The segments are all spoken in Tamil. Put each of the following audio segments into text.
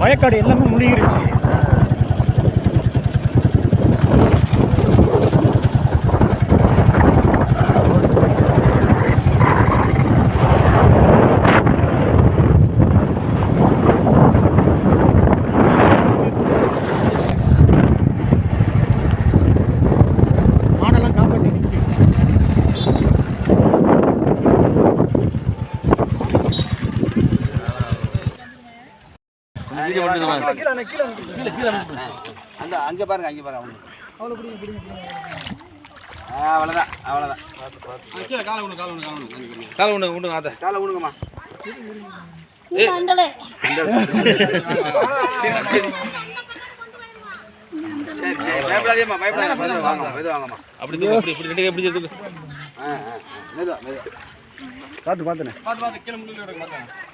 வயக்காடு எல்லாமே முழுகிருச்சு. அந்த அங்கே பாருங்க அங்கே பாருங்க அவ்வளோதான் அவ்வளோதான் காலை ஒன்று விடுங்க அதை காலை விடுங்கம்மா அண்டலே. சரி சரி பயப்படாதேம்மா பயப்படாதே மெதுவா வாங்க மெதுவா வாங்கம்மா. அப்படி இப்படி கை இப்படி தூக்கு. ஆ ஆ ஆ. மெதுவா மெதுவா. பார்த்து பார்த்துண்ணே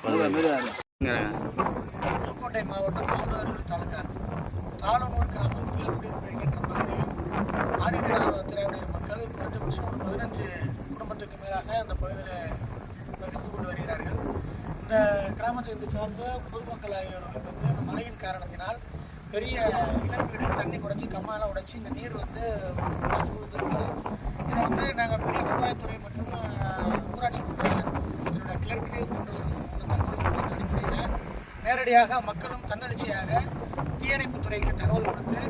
மெதுவா மெதுவா புதுக்கோட்டை மாவட்டம் மாவட்ட தாலுகா தாளனூர் கிராமம் கீழ்குடியிருக்கின்ற பகுதியில் ஆதிதிராவிட திராவிடர் மக்கள் குறைந்தபட்சம் ஒரு பதினஞ்சு குடும்பத்துக்கு மேலாக அந்த பகுதியில் வகித்து கொண்டு வருகிறார்கள். இந்த கிராமத்தை வந்து சார்ந்த பொதுமக்கள் ஆகியோர்களுக்கு வந்து இந்த மழையின் காரணத்தினால் பெரிய இழப்பீடு தண்ணி குடைச்சி கம்மாலாம் உடைச்சி இந்த நீர் வந்து சூழ்ந்துருக்கு இதை வந்து நாங்கள் பெரிய விவசாயத்துறை மற்றும் ஊராட்சி மன்ற இதனுடைய கிளர்க்கு கொண்டு நேரடியாக மக்களும் தன்னெழுச்சியாக தீயணைப்புத்துறைக்கு தகவல் கொடுத்து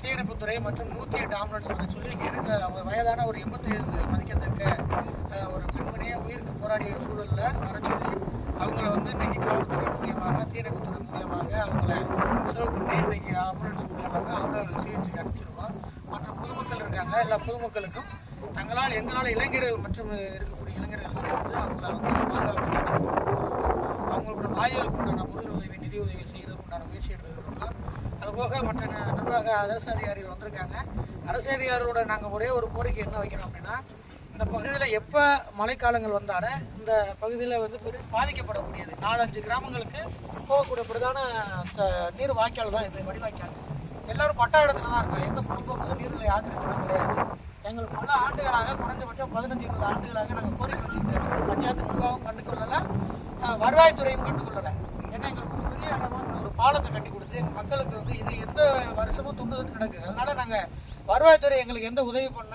தீயணைப்புத்துறை மற்றும் நூற்றி எட்டு ஆம்புலன்ஸ் வர சொல்லி இங்கே இருக்க அவங்க வயதான ஒரு எண்பத்தைந்து மதிக்கத்தக்க ஒரு பெண்மணியை உயிருக்கு போராடிய சூழலில் வர சொல்லி அவங்கள வந்து இன்னைக்கு காவல்துறை மூலியமாக தீயணைப்புத்துறை மூலியமாக அவங்கள சர்வ் பண்ணி இன்னைக்கு ஆம்புலன்ஸ் மூலியமாக அவர்கள் சிகிச்சைக்கு அனுப்பிச்சிருவோம் மற்ற பொதுமக்கள் இருக்காங்க. எல்லா பொதுமக்களுக்கும் தங்களால் எங்களால் இளைஞர்கள் மற்றும் இருக்கக்கூடிய இளைஞர்கள் சேர்ந்து அவங்கள வந்து பாதுகாப்பு அவங்களோட வாயிலுக்கு உண்டான பொருள் உதவி நிதி உதவி செய்யறதுக்கு எடுத்துருக்கோம் அதுபோக மற்ற நிர்வாக அரசு அதிகாரிகள் வந்திருக்காங்க. அரசு அதிகாரிகளோட நாங்கள் ஒரே ஒரு கோரிக்கை என்ன வைக்கிறோம் அப்படின்னா இந்த பகுதியில் எப்போ மழைக்காலங்கள் வந்தாலும் இந்த பகுதியில் வந்து பெரும் பாதிக்கப்படக்கூடியது. நாலஞ்சு கிராமங்களுக்கு போகக்கூடிய பிரதான நீர் வாய்க்கால் தான் இது வடிவாய்க்கால். எல்லாரும் பட்டா இடத்துல தான் இருக்கோம். எந்த பொறுப்போக்கு நீர்நிலை ஆக்கிரமிப்பு கிடையாது எங்களுக்கு பல ஆண்டுகளாக குறைந்தபட்சம் பதினஞ்சு இருபது ஆண்டுகளாக நாங்கள் கோரிக்கை வச்சுக்கிட்டு இருக்கோம். பஞ்சாயத்து நிர்வாகம் கண்டுக்கொள்ளலை வருவாய்த்துறையும் கண்டுக்கொள்ளலை ஏன்னா எங்களுக்கு ஒரு பெரிய இடமா பாலத்தை கட்டி கொடுத்து எங்கள் மக்களுக்கு வந்து இது எந்த வருஷமும் துண்டுதல் நடக்குது அதனால் நாங்கள் வருவாய்த்துறை எங்களுக்கு எந்த உதவி பண்ண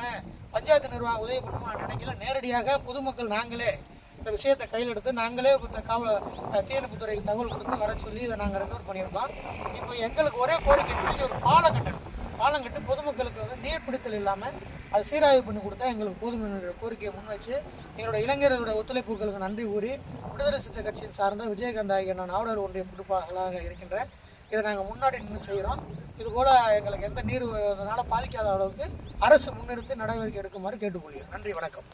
பஞ்சாயத்து நிர்வாகம் உதவி பண்ணுமா நினைக்கல. நேரடியாக பொதுமக்கள் நாங்களே இந்த விஷயத்தை கையில் எடுத்து நாங்களே காவல் தீயணைப்புத்துறைக்கு தகவல் கொடுத்து வர சொல்லி இதை நாங்கள் ரெக்கவர் பண்ணியிருக்கோம். இப்போ எங்களுக்கு ஒரே கோரிக்கை இங்கே ஒரு பாலம் கட்டணும். பாலம் கட்டி பொதுமக்களுக்கு வந்து நீர் பிடித்தல் இல்லாமல் அது சீராய்வு பண்ணி கொடுத்தா எங்களுக்கு போதும் கோரிக்கையை முன்வச்சு எங்களோட இளைஞர்களுடைய ஒத்துழைப்புகளுக்கு நன்றி கூறி விடுதலை சித்த கட்சியின் சார்ந்த விஜயகாந்த் ஆகிய நான் ஆவலர் ஒன்றிய பொறுப்பாளராக இருக்கின்றேன் இதை நாங்கள் முன்னாடி நின்று செய்கிறோம் இதுபோல் எங்களுக்கு எந்த நீர் இதனால் பாதிக்காத அளவுக்கு அரசு முன்னெடுத்து நடவடிக்கை எடுக்குமாறு கேட்டுக்கொள்கிறேன் நன்றி வணக்கம்.